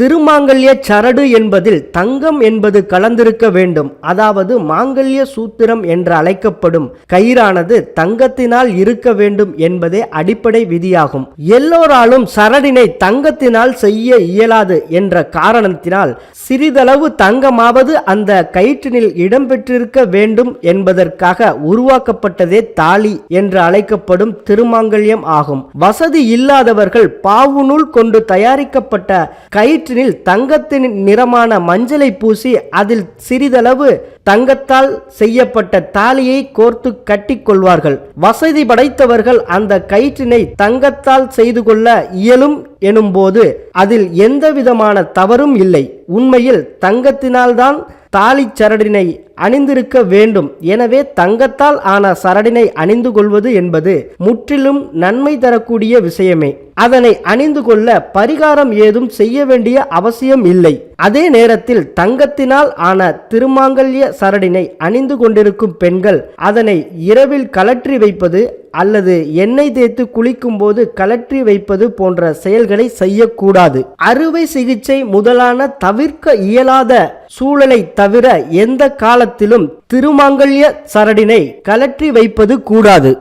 திருமாங்கல்ய சரடு என்பதில் தங்கம் என்பது கலந்திருக்க வேண்டும். அதாவது மாங்கல்ய சூத்திரம் என்று அழைக்கப்படும் கயிறானது தங்கத்தினால் இருக்க வேண்டும் என்பதே அடிப்படை விதியாகும். எல்லோராலும் சரடினை தங்கத்தினால் செய்ய இயலாது என்ற காரணத்தினால் சிறிதளவு தங்கமாவது அந்த கயிற்றினில் இடம்பெற்றிருக்க வேண்டும் என்பதற்காக உருவாக்கப்பட்டதே தாலி என்று அழைக்கப்படும் திருமாங்கல்யம் ஆகும். வசதி இல்லாதவர்கள் பாவுநூல் கொண்டு தயாரிக்கப்பட்ட கயிற்று கயிற்றினில் தங்கத்தின் நிறமான மஞ்சளை பூசி அதில் சிறிதளவு தங்கத்தால் செய்யப்பட்ட தாலியை கோர்த்து கட்டி கொள்வார்கள். வசதி படைத்தவர்கள் அந்த கயிற்றினை தங்கத்தால் செய்து கொள்ள இயலும் எனும்போது அதில் எந்தவிதமான தவறும் இல்லை. உண்மையில் தங்கத்தினால்தான் தாலி சரடினை அணிந்திருக்க வேண்டும். எனவே தங்கத்தால் ஆன சரடினை அணிந்து கொள்வது என்பது முற்றிலும் நன்மை தரக்கூடிய விஷயமே. அதனை அணிந்து கொள்ள பரிகாரம் ஏதும் செய்ய வேண்டிய அவசியம் இல்லை. அதே நேரத்தில் தங்கத்தினால் ஆன திருமாங்கல்ய சரடினை அணிந்து கொண்டிருக்கும் பெண்கள் அதனை இரவில் கலற்றி வைப்பது அல்லது எண்ணெய் தேய்த்து குளிக்கும் போது கலற்றி வைப்பது போன்ற செயல்களை செய்யக்கூடாது. அறுவை சிகிச்சை முதலான தவிர்க்க இயலாத சூழலை தவிர எந்த காலத்திலும் திருமாங்கல்ய சரடினை கலற்றி வைப்பது கூடாது.